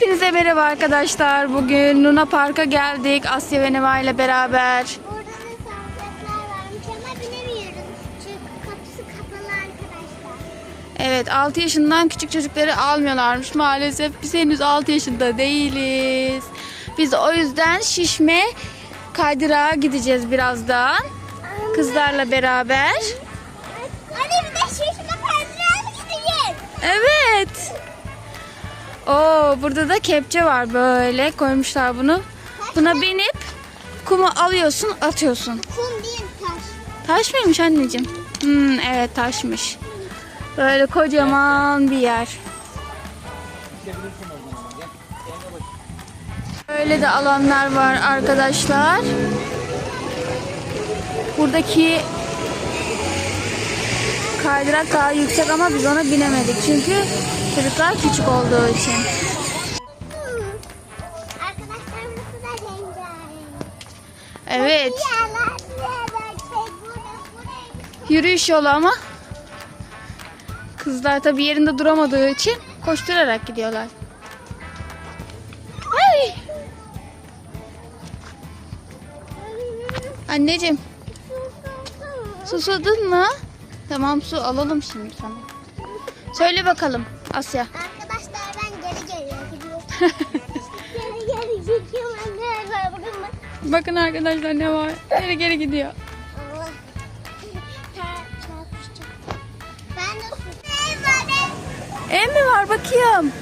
Hepinize merhaba arkadaşlar. Bugün Luna Park'a geldik. Asya ve Neva ile beraber. Burada da sancaklar varmış ama binemiyoruz. Çünkü kapısı kapalı arkadaşlar. Evet 6 yaşından küçük çocukları almıyorlarmış. Maalesef biz henüz 6 yaşında değiliz. Biz o yüzden şişme kaydırağa gideceğiz birazdan. Kızlarla beraber. Hadi bir de şişme kaydırağa gideceğiz? Evet. Oo burada da kepçe var böyle koymuşlar bunu. Buna binip kumu alıyorsun atıyorsun. Kum değil taş. Taş mıymış anneciğim? Hmm, evet taşmış. Böyle kocaman bir yer. Böyle de alanlar var arkadaşlar. Buradaki kaydırak daha yüksek ama biz ona binemedik. Çünkü çocuklar küçük olduğu için. Evet. Yürüyüş yolu ama kızlar tabi yerinde duramadığı için koşturarak gidiyorlar. Ay! Anneciğim susadın mı? Tamam su alalım şimdi sana. Söyle bakalım Asya. Arkadaşlar ben geri gidiyorum. geri geri gidiyorum. Bakın bak. Bakın arkadaşlar ne var. Geri geri gidiyor. Ev mi var bakayım.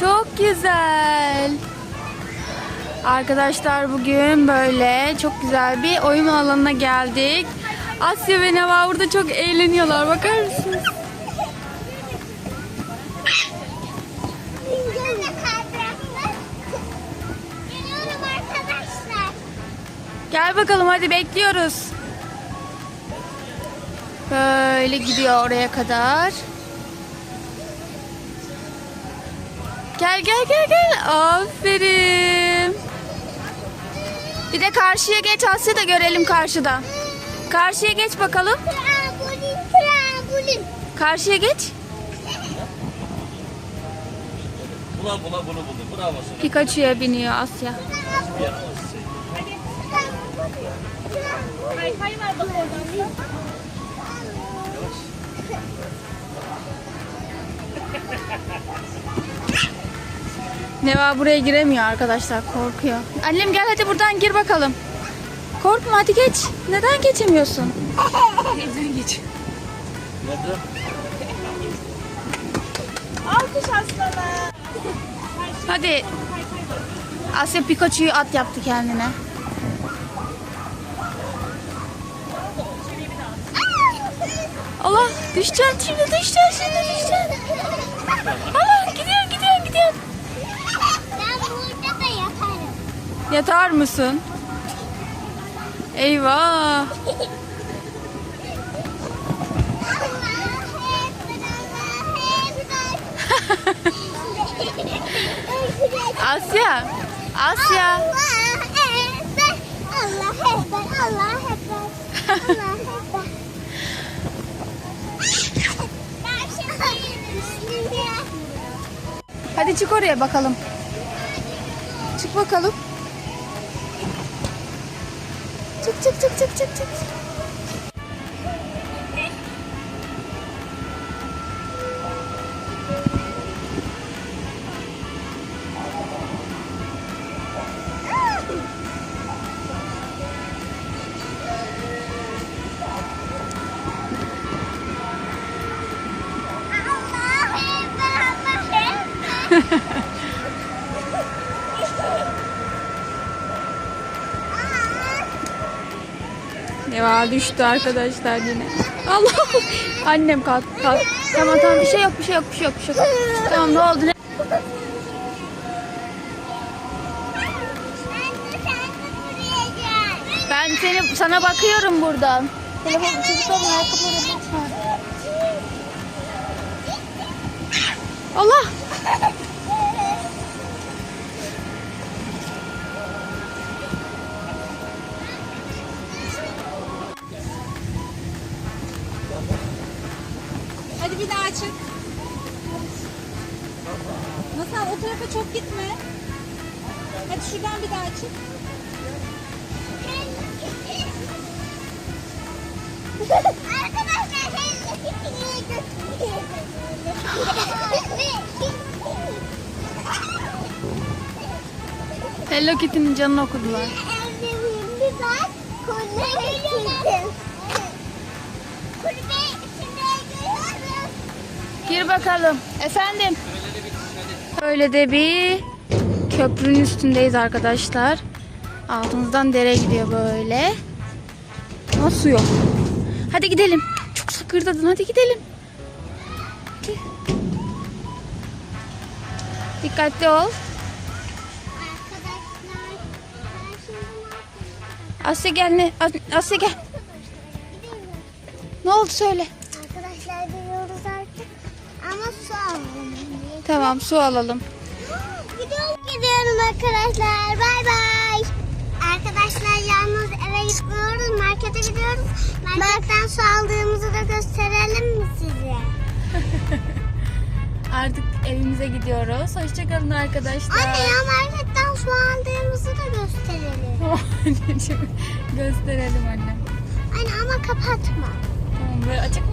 Çok güzel. Arkadaşlar bugün böyle çok güzel bir oyun alanına geldik. Asya ve Neva burada çok eğleniyorlar. Bakar mısınız? Gel bakalım hadi bekliyoruz. Böyle gidiyor oraya kadar. Gel gel gel gel. Aferin. Bir de karşıya geç Asya da görelim karşıdan. Karşıya geç bakalım. Trambolin, trambolin. Karşıya geç. Bula bula bunu buldu. Bravo sana. Pikachu'ya biniyor Asya. Hay hay var bak oradan. Neva buraya giremiyor arkadaşlar korkuyor. Annem gel hadi buradan gir bakalım. Korkma hadi geç. Neden geçemiyorsun? Neden geç? Nedir? Alkış aslanı. Hadi. Asya Pikachu'yu at yaptı kendine. Allah düşeceksin şimdi düşeceksin şimdi düşeceksin. Allah gidiyor gidiyor gidiyor. Ben burada da yatarım. Yatar mısın? Eyvah. Asya. Asya. Allah ekber. Allah ekber. Allah ekber. Allah ekber. Ben şimdi Hadi çık oraya bakalım. Çık bakalım. Çık çık çık çık çık çık. Neva düştü arkadaşlar yine. Allah. Annem kalk kalk. Tamam tamam bir şey yok bir şey yok bir şey yok bir şey yok. Tamam ne oldu ne? Ben seni sana bakıyorum buradan. Telefon çocukların ayakkabıları bakma. Allah. Hadi bir daha çık. Masal o tarafa çok gitme. Hadi şuradan bir daha çık. Arkadaşlar Hello Kitty'ye Hello Kitty'nin canını okudular. Bak. Gir bakalım. Efendim. Öyle de bir köprünün üstündeyiz arkadaşlar. Altımızdan dere gidiyor böyle. Ama su yok. Hadi gidelim. Çok sıkırdadın. Hadi gidelim. Hadi. Dikkatli ol. Asya gel ne? Asya gel. Ne oldu söyle. Su alalım. Tamam su alalım. Gidiyorum. Gidiyorum arkadaşlar. Bay bay. Arkadaşlar yalnız eve gitmiyoruz. Markete gidiyoruz. Marketten su aldığımızı da gösterelim mi size? Artık evimize gidiyoruz. Hoşçakalın arkadaşlar. Anne ya marketten su aldığımızı da gösterelim. Anneciğim gösterelim annem. Anne ama kapatma. Tamam böyle açık